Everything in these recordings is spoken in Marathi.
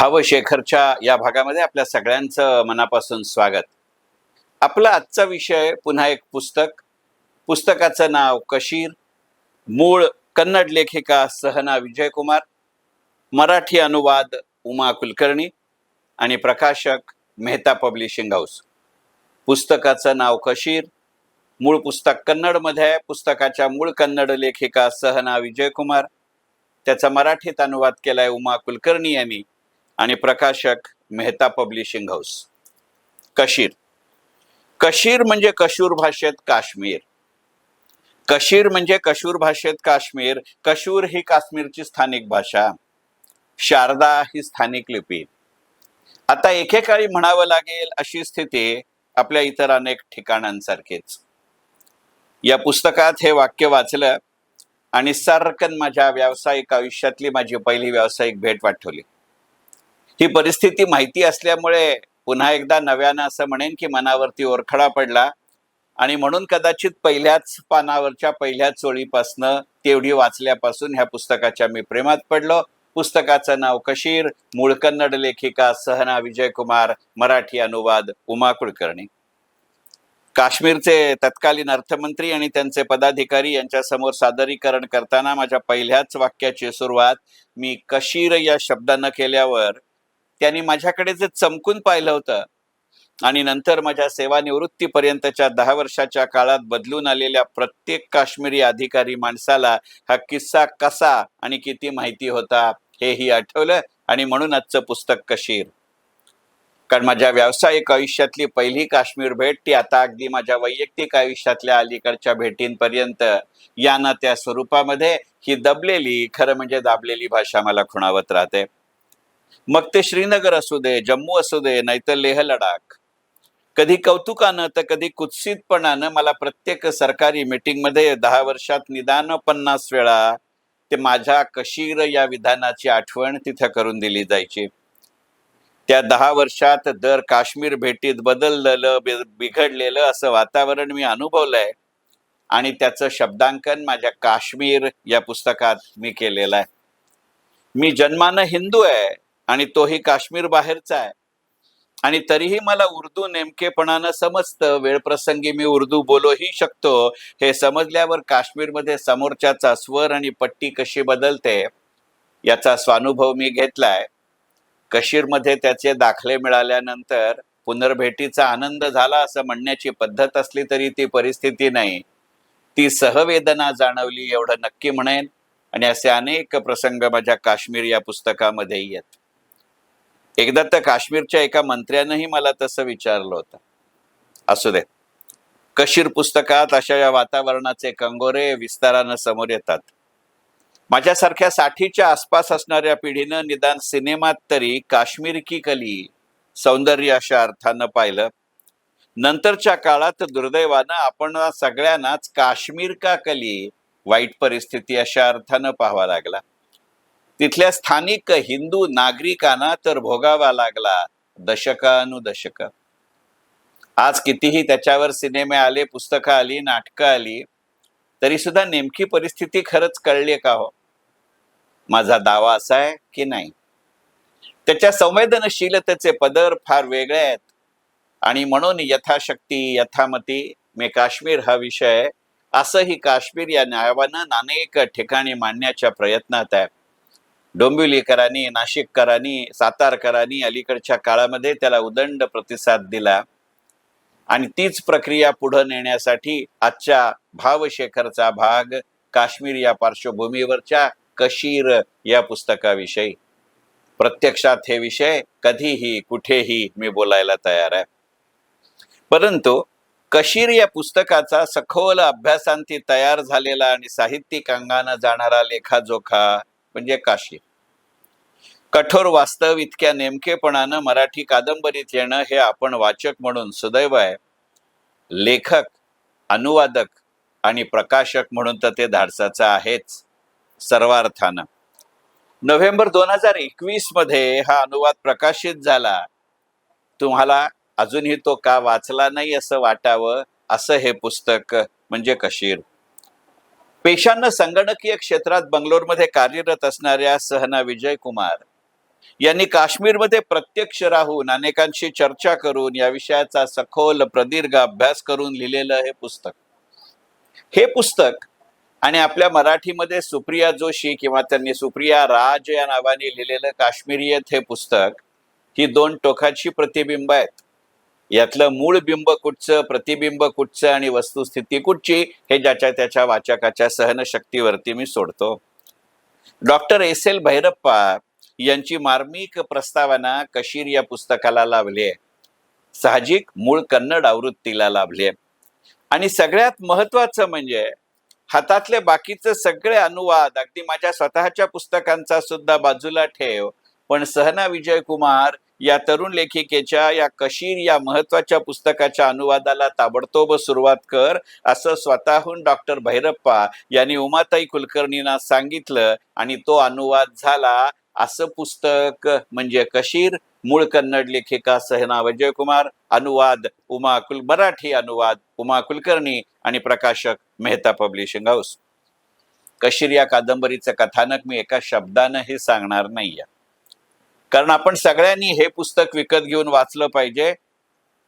भावशेखरच्या या भागामध्ये आपल्या सगळ्यांचं मनापासून स्वागत. आपला आजचा विषय पुन्हा एक पुस्तक. पुस्तकाचं नाव कशीर मूळ कन्नड लेखिका सहना विजयकुमार मराठी अनुवाद उमा कुलकर्णी आणि प्रकाशक मेहता पब्लिशिंग हाऊस. पुस्तकाचं नाव कशीर मूळ पुस्तक कन्नडमध्ये आहे. पुस्तकाच्या मूळ कन्नड लेखिका सहना विजयकुमार त्याचा मराठीत अनुवाद केलाय उमा कुलकर्णी यांनी. आणि प्रकाशक मेहता पब्लिशिंग हाऊस. कशीर. कशीर म्हणजे कशूर भाषेत काश्मीर. कशीर म्हणजे कशूर भाषेत काश्मीर. कशूर ही काश्मीरची स्थानिक भाषा. शारदा ही स्थानिक लिपी. आता एकेकाळी म्हणावं लागेल अशी स्थिती आपल्या इतर अनेक ठिकाणांसारखीच. या पुस्तकात हे वाक्य वाचलं आणि सरकन माझ्या व्यावसायिक आयुष्यातली माझी पहिली व्यावसायिक भेट वाटवली ही परिस्थिती माहिती असल्यामुळे पुन्हा एकदा नव्यानं असं म्हणेन की मनावरती ओरखडा पडला. आणि म्हणून कदाचित पहिल्याच पानावरच्या पहिल्याच चोळीपासनं तेवढी वाचल्यापासून ह्या पुस्तकाच्या मी प्रेमात पडलो. पुस्तकाचं नाव कशीर मूळ कन्नड लेखिका सहना विजयकुमार मराठी अनुवाद उमा कुलकर्णी. काश्मीरचे तत्कालीन अर्थमंत्री आणि त्यांचे पदाधिकारी यांच्या समोर सादरीकरण करताना माझ्या पहिल्याच वाक्याची सुरुवात मी कशीर या शब्दानं केल्यावर त्यांनी माझ्याकडे जे चमकून पाहिलं होतं आणि नंतर माझ्या सेवानिवृत्तीपर्यंतच्या दहा वर्षाच्या काळात बदलून आलेल्या प्रत्येक काश्मीरी अधिकारी माणसाला हा किस्सा कसा आणि किती माहिती होता हेही आठवलं आणि म्हणून आजचं पुस्तक कशीर. कारण माझ्या व्यावसायिक आयुष्यातली पहिली काश्मीर भेट ती आता अगदी माझ्या वैयक्तिक आयुष्यातल्या अलीकडच्या भेटींपर्यंत या ना त्या स्वरूपामध्ये ही दबलेली खरं म्हणजे दाबलेली भाषा मला खुणावत राहते. मग ते श्रीनगर असू दे जम्मू असू दे नाहीतर लेह लडाख. कधी कौतुकानं तर कधी कुत्सितपणानं मला प्रत्येक सरकारी मीटिंगमध्ये दहा वर्षात निदान पन्नास वेळा ते माझ्या कशीर या विधानाची आठवण तिथं करून दिली जायची. त्या दहा वर्षात दर काश्मीर भेटीत बदललेलं बिघडलेलं असं वातावरण मी अनुभवलंय आणि त्याचं शब्दांकन माझ्या काश्मीर या पुस्तकात मी केलेलं आहे. मी जन्मानं हिंदू आहे आणि तोही काश्मीर बाहेरचा आहे. आणि तरीही मला उर्दू नेमकेपणानं समजतं. वेळप्रसंगी मी उर्दू बोलूही शकतो. हे समजल्यावर काश्मीरमध्ये समोरच्याचा स्वर आणि पट्टी कशी बदलते याचा स्वानुभव मी घेतलाय. कशीरमध्ये त्याचे दाखले मिळाल्यानंतर पुनर्भेटीचा आनंद झाला असं म्हणण्याची पद्धत असली तरी ती परिस्थिती नाही. ती सहवेदना जाणवली एवढं नक्की म्हणेन. आणि असे अनेक प्रसंग माझ्या काश्मीर या पुस्तकामध्ये येत एकदा तर काश्मीरच्या एका मंत्र्यानंही मला तसं विचारलं होतं. असू दे. कशीर पुस्तकात अशा या वातावरणाचे कंगोरे विस्तारानं समोर येतात. माझ्यासारख्या साठीच्या आसपास असणाऱ्या पिढीनं निदान सिनेमात तरी काश्मीर की कली सौंदर्य अशा अर्थानं पाहिलं. नंतरच्या काळात दुर्दैवानं आपण सगळ्यांनाच काश्मीर का कली वाईट परिस्थिती अशा अर्थानं पाहावा लागला. तिथल्या स्थानिक हिंदू नागरिकांना तर भोगावा लागला दशकानुदशक. आज कितीही त्याच्यावर सिनेमे आले पुस्तकं आली नाटकं आली तरी सुद्धा नेमकी परिस्थिती खरंच कळली का हो? माझा दावा असा आहे की नाही? त्याच्या संवेदनशीलतेचे पदर फार वेगळे आहेत. आणि म्हणून यथाशक्ती यथामती मे काश्मीर हा विषय असंही काश्मीर या नावानं अनेक ठिकाणी मांडण्याच्या प्रयत्नात आहे. डोंबिवलीकरांनी नाशिककरांनी सातारकरांनी अलीकडच्या काळामध्ये त्याला उदंड प्रतिसाद दिला. आणि तीच प्रक्रिया पुढे नेण्यासाठी आजच्या भावशेखरचा भाग काश्मीर या पार्श्वभूमीवरच्या कशीर या पुस्तकाविषयी. प्रत्यक्षात हे विषय कधीही कुठेही मी बोलायला तयार आहे. परंतु कशीर या पुस्तकाचा सखोल अभ्यासांती तयार झालेला आणि साहित्यिक अंगानं जाणारा लेखाजोखा म्हणजे काशीर कठोर वास्तव इतक्या नेमकेपणानं मराठी कादंबरीत येणं हे आपण वाचक म्हणून सुदैव आहे. लेखक अनुवादक आणि प्रकाशक म्हणून तर ते धाडसाचं आहेच सर्वार्थानं. नोव्हेंबर दोन हजार एकवीसमध्ये हा अनुवाद प्रकाशित झाला. तुम्हाला अजूनही तो का वाचला नाही असं वाटावं असं हे पुस्तक म्हणजे कशीर? पेशानं संगणकीय क्षेत्रात बंगलोरमध्ये कार्यरत असणाऱ्या सहना विजय कुमार यांनी काश्मीरमध्ये प्रत्यक्ष राहून अनेकांशी चर्चा करून या विषयाचा सखोल प्रदीर्घ अभ्यास करून लिहिलेलं हे पुस्तक. हे पुस्तक आणि आपल्या मराठीमध्ये सुप्रिया जोशी किंवा त्यांनी सुप्रिया राज या नावाने लिहिलेलं काश्मीरियत हे पुस्तक ही दोन टोकाची प्रतिबिंब आहेत. यातलं मूळ बिंब कुठचं प्रतिबिंब कुठचं आणि वस्तुस्थिती कुठची हे ज्याच्या त्याच्या वाचकाच्या सहनशक्तीवरती मी सोडतो. डॉक्टर एस एल भैरप्पा यांची मार्मिक प्रस्तावना कशीर या पुस्तकाला लाभली आहे. साहजिक मूळ कन्नड आवृत्तीला लाभली आहे. आणि सगळ्यात महत्वाचं म्हणजे हातातले बाकीचे सगळे अनुवाद अगदी माझ्या स्वतःच्या पुस्तकांचा सुद्धा बाजूला ठेव. पण सहना विजय कुमार या तरुण लेखिकेच्या या कशीर या महत्त्वाच्या पुस्तकाच्या अनुवादाला ताबडतोब सुरुवात कर असं स्वतःहून डॉक्टर भैरप्पा यांनी उमाताई कुलकर्णींना सांगितलं आणि तो अनुवाद झाला. असं पुस्तक म्हणजे कशीर मूळ कन्नड लेखिका सहना अजय कुमार अनुवाद उमा कुल मराठी अनुवाद उमा कुलकर्णी आणि प्रकाशक मेहता पब्लिशिंग हाऊस. कशीर या कादंबरीचं कथानक मी एका शब्दानं हे सांगणार नाहीये. कारण आपण सगळ्यांनी हे पुस्तक विकत घेऊन वाचलं पाहिजे.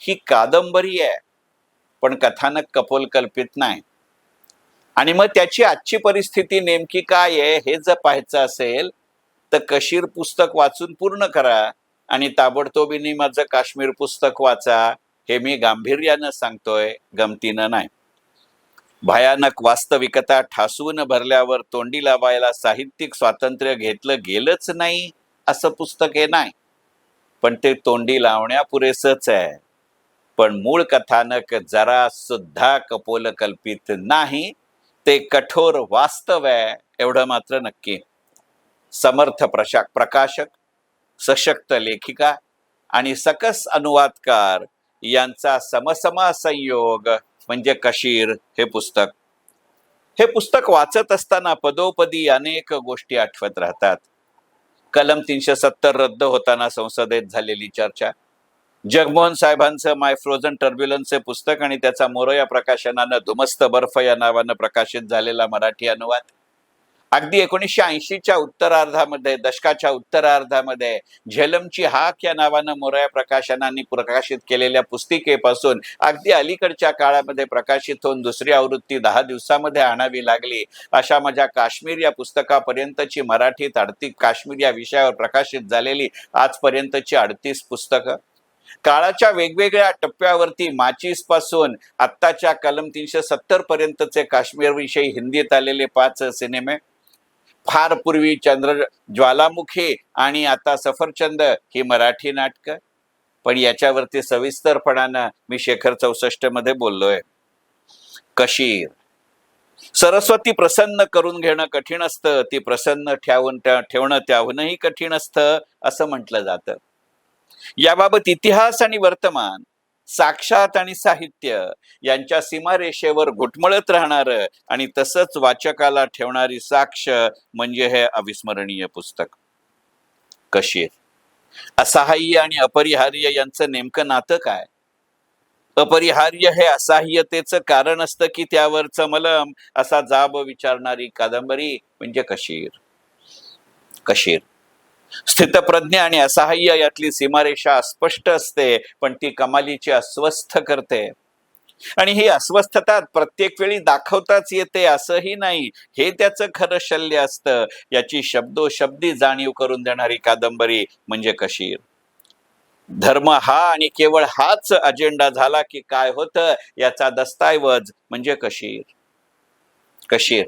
ही कादंबरी आहे पण कथानक कपोल कल्पित नाही. आणि मग त्याची आजची परिस्थिती नेमकी काय आहे हे जर पाहायचं असेल तर कशीर पुस्तक वाचून पूर्ण करा आणि ताबडतोबीने माझं काश्मीर पुस्तक वाचा हे मी गांभीर्यानं सांगतोय गमतीनं नाही. भयानक वास्तविकता ठासून भरल्यावर तोंडी लावायला साहित्यिक स्वातंत्र्य घेतलं गेलंच नाही असं पुस्तक हे नाही. पण ते तोंडी लावण्या पुरेसच आहे. पण मूळ कथानक जरा सुद्धा कपोल कल्पित नाही ते कठोर वास्तव आहे एवढं मात्र नक्की. समर्थ प्रशा प्रकाशक सशक्त लेखिका आणि सकस अनुवादकार यांचा समसमा संयोग म्हणजे कशीर हे पुस्तक. हे पुस्तक वाचत असताना पदोपदी अनेक गोष्टी आठवत राहतात. कलम तीनशे सत्तर रद्द होताना संसदेत झालेली चर्चा. जगमोहन साहेबांचं माय फ्रोझन टर्ब्युलन्सचे पुस्तक आणि त्याचा मोरया प्रकाशनानं धुमस्त बर्फ या नावानं प्रकाशित झालेला मराठी अनुवाद. अगदी एकोणीसशे ऐंशीच्या उत्तरार्धामध्ये दशकाच्या उत्तरार्धामध्ये झेलमची हाक या नावानं मोरया प्रकाशनांनी प्रकाशित केलेल्या पुस्तिकेपासून अगदी अलीकडच्या काळामध्ये प्रकाशित होऊन दुसरी आवृत्ती दहा दिवसामध्ये आणावी लागली. अशा माझ्या काश्मीर या पुस्तकापर्यंतची मराठीत अडतीस काश्मीर या विषयावर प्रकाशित झालेली आजपर्यंतची अडतीस पुस्तकं. काळाच्या वेगवेगळ्या टप्प्यावरती माचीसपासून आत्ताच्या कलम तीनशे सत्तर पर्यंतचे काश्मीर विषयी हिंदीत आलेले पाच सिनेमे फार पूर्वी चंद्र ज्वालामुखी आणि आता सफरचंद ही मराठी नाटकं. पण याच्यावरती सविस्तरपणानं मी शेखर चौसष्टमध्ये बोललोय. कशीर. सरस्वती प्रसन्न करून घेणं कठीण असतं. ती प्रसन्न ठेवून ठेवणं त्याहूनही कठीण असतं असं म्हटलं जातं. याबाबत इतिहास आणि वर्तमान साक्षात आणि साहित्य यांच्या सीमारेषेवर घुटमळत राहणार आणि तसंच वाचकाला ठेवणारी साक्ष म्हणजे हे अविस्मरणीय पुस्तक. कशीर असहाय्य आणि अपरिहार्य यांचं नेमकं नातं काय? अपरिहार्य हे असहाय्यतेचं कारण असतं की त्यावरचं मलम असा जाब विचारणारी कादंबरी म्हणजे कशीर? कशीर? स्थितप्रज्ञ आणि असहाय्य यातली सीमारेषा स्पष्ट असते पण ती कमालीची अस्वस्थ करते. आणि ही अस्वस्थता प्रत्येक वेळी दाखवताच येते असंही नाही. हे त्याचं खरं शल्य असतं. याची शब्दोशब्दी जाणीव करून देणारी कादंबरी म्हणजे कशीर. धर्म हा आणि केवळ हाच अजेंडा झाला की काय होतं याचा दस्ताऐवज म्हणजे कशीर. कशीर.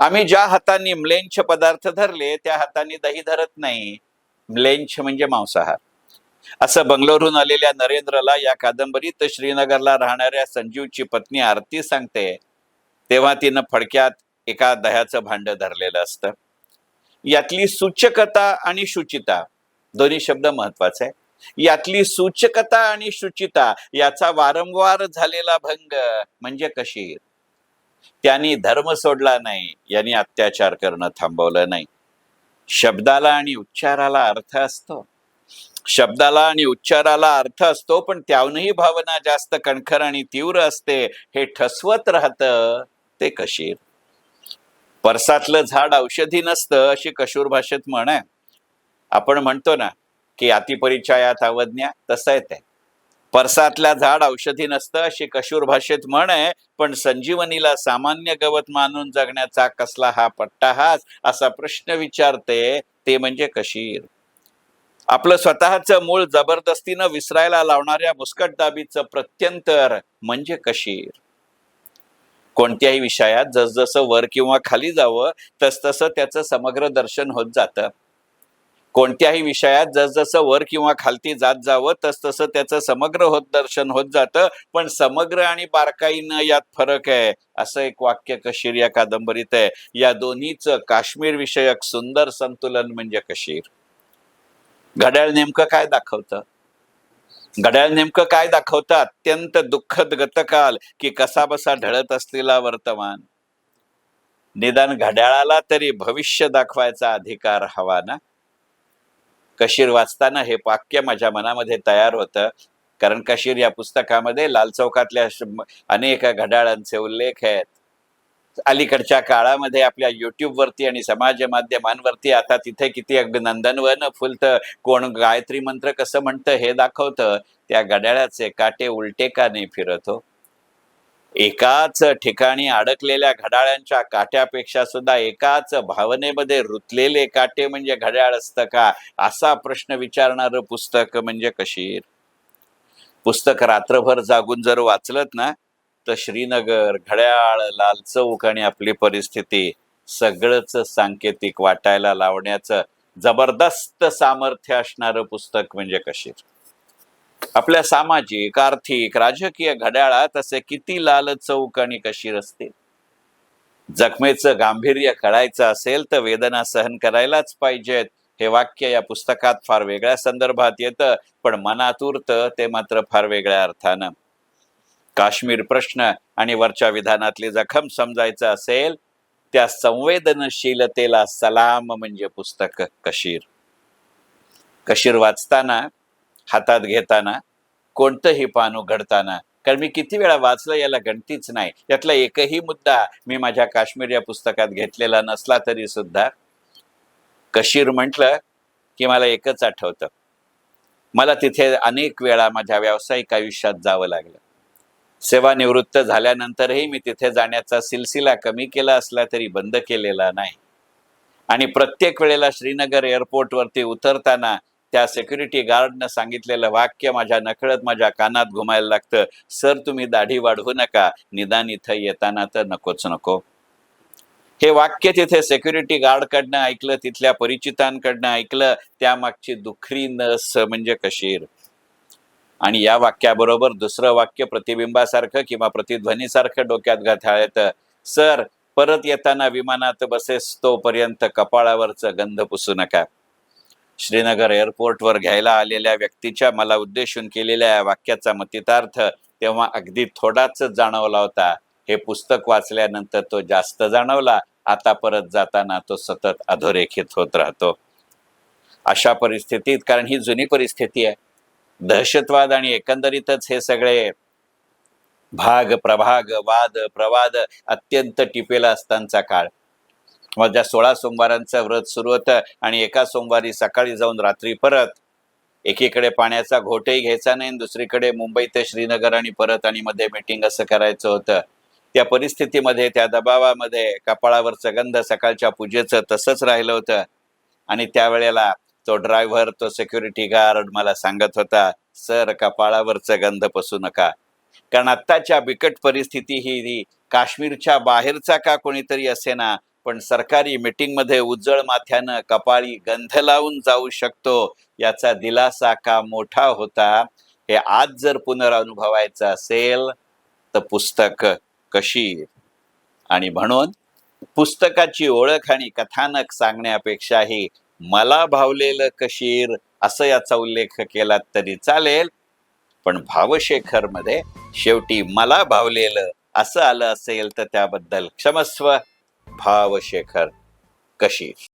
आम्ही ज्या हातांनी म्लेंछ पदार्थ धरले त्या हातांनी दही धरत नाही. म्लेंछ म्हणजे मांसाहार. असं बंगलोरहून आलेल्या नरेंद्रला या कादंबरीत श्रीनगरला राहणाऱ्या संजीवची पत्नी आरती सांगते तेव्हा तिनं फडक्यात एका दह्याचं भांड धरलेलं असतं. यातली सूचकता आणि शुचिता दोन्ही शब्द महत्त्वाचे आहे यातली सूचकता आणि शुचिता याचा वारंवार झालेला भंग म्हणजे कशीर त्यांनी धर्म सोडला नाही यांनी अत्याचार करणं थांबवलं नाही. शब्दाला आणि उच्चाराला अर्थ असतो. शब्दाला आणि उच्चाराला अर्थ असतो पण त्याहूनही भावना जास्त कणखर आणि तीव्र असते हे ठसवत राहतं ते कशीर. परसातलं झाड औषधी नसतं अशी कशूर भाषेत म्हण आहे. आपण म्हणतो ना की अतिपरिचयात अवज्ञा तसं आहे ते परसातल्या झाड औषधी नसतं अशी कशूर भाषेत म्हण आहे पण संजीवनीला सामान्य गवत मानून जगण्याचा कसला हा पट्टा हाच असा प्रश्न विचारते ते म्हणजे कशीर. आपलं स्वतःचं मूळ जबरदस्तीनं विसरायला लावणाऱ्या मुस्कटदाबीचं प्रत्यंतर म्हणजे कशीर. कोणत्याही विषयात जसजसं वर किंवा खाली जावं तसतसं त्याचं समग्र दर्शन होत जातं. कोणत्याही विषयात जसजसं वर किंवा खालती जात जावं तसतसं त्याचं समग्र होत दर्शन होत जातं. पण समग्र आणि बारकाईनं यात फरक आहे असं एक वाक्य कशीर या कादंबरीत आहे. या दोन्हीचं काश्मीर विषयक सुंदर संतुलन म्हणजे कशीर. घड्याळ नेमकं काय दाखवतं? घड्याळ नेमकं काय दाखवतं? अत्यंत दुःखद गतकाल की कसा बसा ढळत असलेला वर्तमान. निदान घड्याळाला तरी भविष्य दाखवायचा अधिकार हवा ना? कशीर वाचताना हे वाक्य माझ्या मनामध्ये तयार होतं. कारण कशीर या पुस्तकामध्ये लाल चौकातल्या अनेक घड्याळांचे उल्लेख आहेत. अलीकडच्या काळामध्ये आपल्या युट्यूबवरती आणि समाज माध्यमांवरती आता तिथे किती अगदी नंदनवन फुलतं कोण गायत्री मंत्र कसं म्हणतं हे दाखवतं त्या घड्याळाचे काटे उलटे का नाही फिरत हो? एकाच ठिकाणी अडकलेल्या घड्याळांच्या काट्यापेक्षा सुद्धा एकाच भावनेमध्ये रुतलेले काटे म्हणजे घड्याळ असतं का? असा प्रश्न विचारणारं पुस्तक म्हणजे कशीर. पुस्तक रात्रभर जागून जर वाचलत ना तर श्रीनगर घड्याळ लाल चौक आणि आपली परिस्थिती सगळंच सांकेतिक वाटायला लावण्याचं जबरदस्त सामर्थ्य असणारं पुस्तक म्हणजे कशीर. आपल्या सामाजिक आर्थिक राजकीय घड्याळात असे किती लाल चौक आणि कशीर असतील जखमेचं गांभीर्य कळायचं असेल तर वेदना सहन करायलाच पाहिजेत. हे वाक्य या पुस्तकात फार वेगळ्या संदर्भात येतं पण मनात उरतं ते मात्र फार वेगळ्या अर्थानं. काश्मीर प्रश्न आणि वरच्या विधानातली जखम समजायचं असेल त्या संवेदनशीलतेला सलाम म्हणजे पुस्तक कशीर. कशीर वाचताना हातात घेताना कोणतंही पान उघडताना. कारण मी किती वेळा वाचलं याला गणतीच नाही. यातला एकही मुद्दा मी माझ्या काश्मीर या पुस्तकात घेतलेला नसला तरी सुद्धा कशीर म्हटलं की मला एकच आठवतं. मला तिथे अनेक वेळा माझ्या व्यावसायिक आयुष्यात जावं लागलं. सेवानिवृत्त झाल्यानंतरही मी तिथे जाण्याचा सिलसिला कमी केला असला तरी बंद केलेला नाही. आणि प्रत्येक वेळेला श्रीनगर एअरपोर्टवरती उतरताना त्या सेक्युरिटी गार्डनं सांगितलेलं वाक्य माझ्या नकळत माझ्या कानात घुमायला लागतं. सर तुम्ही दाढी वाढवू नका. निदान इथं येताना तर नकोच नको. हे वाक्य तिथे सेक्युरिटी गार्डकडनं ऐकलं तिथल्या परिचितांकडनं ऐकलं. त्यामागची दुखरी नस म्हणजे कशीर. आणि या वाक्याबरोबर दुसरं वाक्य प्रतिबिंबासारखं किंवा प्रतिध्वनीसारखं डोक्यात घातलं. सर परत येताना विमानात बसेस तोपर्यंत कपाळावरचं गंध पुसू नका. श्रीनगर एअरपोर्टवर घ्यायला आलेल्या व्यक्तीच्या मला उद्देशून केलेल्या या वाक्याचा मतितार्थ तेव्हा अगदी थोडाच जाणवला होता. हे पुस्तक वाचल्यानंतर तो जास्त जाणवला. आता परत जाताना तो सतत अधोरेखित होत राहतो. अशा परिस्थितीत कारण ही जुनी परिस्थिती आहे दहशतवाद आणि एकंदरीतच हे सगळे भाग प्रभाग वाद प्रवाद अत्यंत टिपेला असतांचा काळ. माझ्या सोळा सोमवारांचं व्रत सुरू होतं आणि एका सोमवारी सकाळी जाऊन रात्री परत एकीकडे पाण्याचा घोटही घ्यायचा नाही दुसरीकडे मुंबई ते श्रीनगर आणि परत आणि मध्ये मीटिंग असं करायचं होतं. त्या परिस्थितीमध्ये त्या दबावामध्ये कपाळावरचं गंध सकाळच्या पूजेचं तसंच राहिलं होतं. आणि त्यावेळेला तो ड्रायव्हर तो सेक्युरिटी गार्ड मला सांगत होता सर कपाळावरचं गंध पसू नका. कारण आत्ताच्या बिकट परिस्थिती ही काश्मीरच्या बाहेरचा का कोणीतरी असे ना पण सरकारी मीटिंगमध्ये उज्जळ माथ्यानं कपाळी गंध लावून जाऊ शकतो याचा दिलासा का मोठा होता हे आज जर पुनरानुभवायचं असेल तर पुस्तक कशी? आणि म्हणून पुस्तकाची ओळख आणि कथानक सांगण्यापेक्षाही मला भावलेलं कशीर असं याचा उल्लेख केला तरी चालेल पण भावशेखरमध्ये शेवटी मला भावलेलं असं आलं असेल तर त्याबद्दल क्षमस्व भावशेखर कशीर.